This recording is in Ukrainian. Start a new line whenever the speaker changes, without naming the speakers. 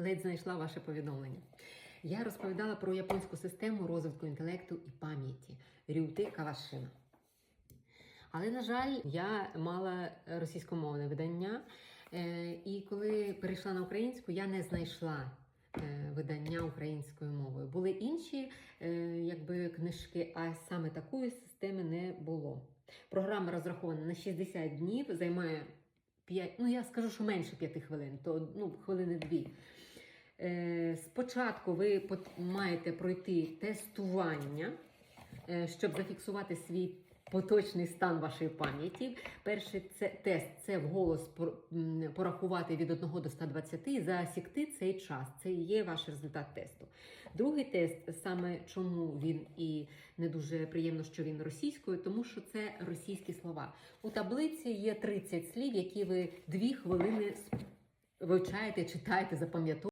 ледь знайшла ваше повідомлення. Я розповідала про японську систему розвитку інтелекту і пам'яті Рюти Кавашина. Але, на жаль, я мала російськомовне видання, е, і коли перейшла на українську, я не знайшла е, видання українською мовою. Були інші е, якби, книжки, а саме такої системи не було. Програма розрахована на 60 днів, займає 5, ну я скажу, що менше 5 хвилин, то ну, хвилини дві. Е, Спочатку ви маєте пройти тестування, е, щоб зафіксувати свій поточний стан вашої пам'яті. Перший це тест це вголос порахувати від 1 до 120 і засікти цей час. Це і є ваш результат тесту. Другий тест, саме чому він і не дуже приємно, що він російською, тому що це російські слова. У таблиці є 30 слів, які ви дві хвилини вивчаєте, читаєте, запам'ятовуєте.